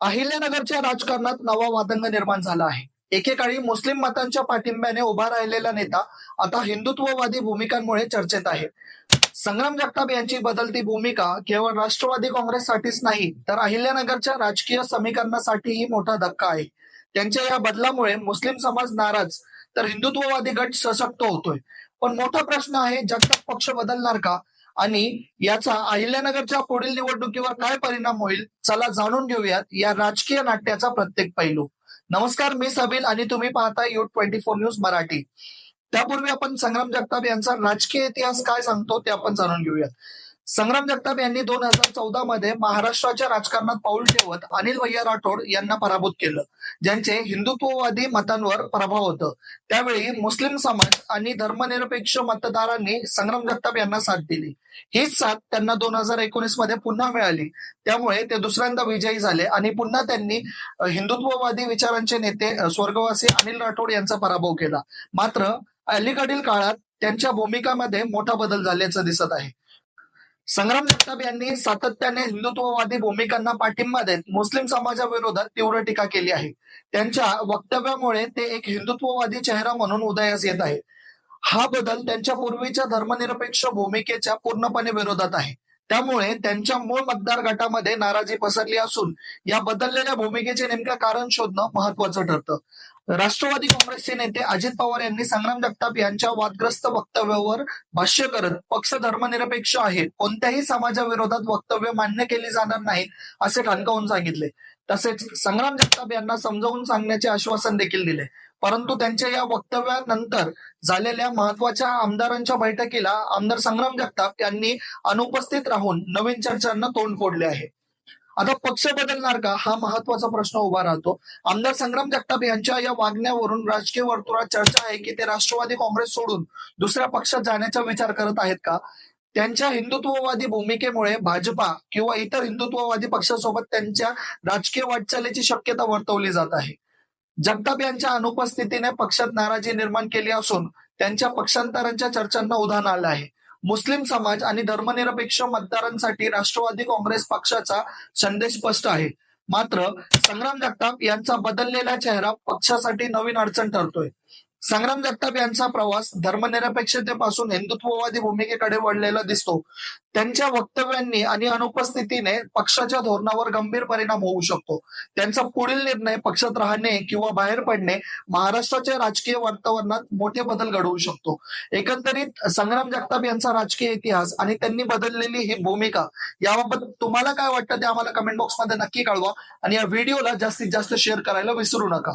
अहिल्यानगरच्या राजकारणात नवा वादंग निर्माण झाला आहे. एकेकाळी मुस्लिम मतांच्या पाठिंब्याने उभा राहिलेला नेता आता हिंदुत्ववादी भूमिकांमुळे चर्चेत आहे. संग्राम जगताप यांची बदलती भूमिका केवळ राष्ट्रवादी काँग्रेससाठीच नाही तर अहिल्यानगरच्या राजकीय समीकरणासाठीही मोठा धक्का आहे. त्यांच्या या बदलामुळे मुस्लिम समाज नाराज तर हिंदुत्ववादी गट सशक्त होतोय. पण मोठा प्रश्न आहे जगताप पक्ष बदलणार का? आणि याचा अहिल्यानगरच्या पुढील निवडणुकीवर काय परिणाम होईल चला जाणून घेऊयात या राजकीय नाट्याचा प्रत्येक पैलू. नमस्कार मी सबील आणि तुम्ही पाहताय U twenty four news Marathi. त्यापूर्वी आपण संग्राम जगताप यांचा राजकीय इतिहास काय सांगतो ते आपण जाणून घेऊयात. संग्राम जगताप यांनी दोन हजार चौदा मध्ये महाराष्ट्राच्या राजकारणात पाऊल ठेवत अनिल भैया राठोड यांना पराभूत केलं. ज्यांचे हिंदुत्ववादी मतांवर प्रभाव होतं. त्यावेळी मुस्लिम समाज आणि धर्मनिरपेक्ष मतदारांनी संग्राम जगताप यांना साथ दिली. हीच साथ त्यांना दोन हजार एकोणीसमध्ये पुन्हा मिळाली. त्यामुळे ते दुसऱ्यांदा विजयी झाले आणि पुन्हा त्यांनी हिंदुत्ववादी विचारांचे नेते स्वर्गवासी अनिल राठोड यांचा पराभव केला. मात्र अलीकडील काळात त्यांच्या भूमिकामध्ये मोठा बदल झाल्याचं दिसत आहे. संग्राम जगताप यांनी सातत्याने हिंदुत्ववादी भूमिकांना पाठिंबा देत मुस्लिम समाजाविरोधात तीव्र टीका केली आहे. त्यांच्या वक्तव्यामुळे ते एक हिंदुत्ववादी चेहरा म्हणून उदयास येत आहे. हा बदल त्यांच्या पूर्वीच्या धर्मनिरपेक्ष भूमिकेच्या पूर्णपणे विरोधात आहे. त्यामुळे त्यांच्या मूळ मतदार गटामध्ये नाराजी पसरली असून या बदललेल्या भूमिकेचे नेमकं कारण शोधणं महत्वाचं ठरतं. राष्ट्रवादी काँग्रेसचे नेते अजित पवार यांनी संग्राम जगताप यांच्या वादग्रस्त वक्तव्यावर भाष्य करत पक्ष धर्मनिरपेक्ष आहे कोणत्याही समाजाविरोधात वक्तव्य मान्य केली जाणार नाहीत असे ठणकावून सांगितले. तसेच संग्राम जगताप यांना समजावून सांगण्याचे आश्वासन देखील दिले. परंतु त्यांच्या या वक्तव्यानंतर झालेल्या महत्त्वाच्या आमदारांच्या बैठकीला आमदार संग्राम जगताप यांनी अनुपस्थित राहून नवीन चर्चांना तोंड फोडले आहे. आता पक्ष बदलणार का? हा महत्त्वाचा प्रश्न उभा राहतो. आमदार संग्राम जगताप यांच्या या वागण्यावरून राजकीय वर्तुळात चर्चा आहे की ते राष्ट्रवादी काँग्रेस सोडून दुसऱ्या पक्षात जाण्याचा विचार करत आहेत का? त्यांच्या हिंदुत्ववादी भूमिकेमुळे भाजपा किंवा इतर हिंदुत्ववादी पक्षासोबत त्यांच्या राजकीय वाटचालीची शक्यता वर्तवली जात आहे. जगताप यांच्या अनुपस्थितीने पक्षात नाराजी निर्माण केली असून त्यांच्या पक्षांतरांच्या चर्चांना उधाण आलं आहे. मुस्लिम समाज आणि धर्मनिरपेक्ष मतदारांसाठी राष्ट्रवादी काँग्रेस पक्षाचा संदेश स्पष्ट आहे. मात्र संग्राम जगताप यांचा बदललेला चेहरा पक्षासाठी नवीन अडचण ठरतोय. संग्राम जगताप यांचा प्रवास धर्मनिरपेक्षतेपासून हिंदुत्ववादी भूमिकेकडे वळलेला दिसतो. त्यांच्या वक्तव्यांनी आणि अनुपस्थितीने पक्षाच्या धोरणावर गंभीर परिणाम होऊ शकतो. त्यांचा पुढील निर्णय पक्षात राहणे किंवा बाहेर पडणे महाराष्ट्राच्या राजकीय वातावरणात मोठे बदल घडवू शकतो. एकंदरीत संग्राम जगताप यांचा राजकीय इतिहास आणि त्यांनी बदललेली ही भूमिका याबाबत तुम्हाला काय वाटतं ते आम्हाला कमेंट बॉक्समध्ये नक्की कळवा. आणि या व्हिडिओला जास्तीत जास्त शेअर करायला विसरू नका.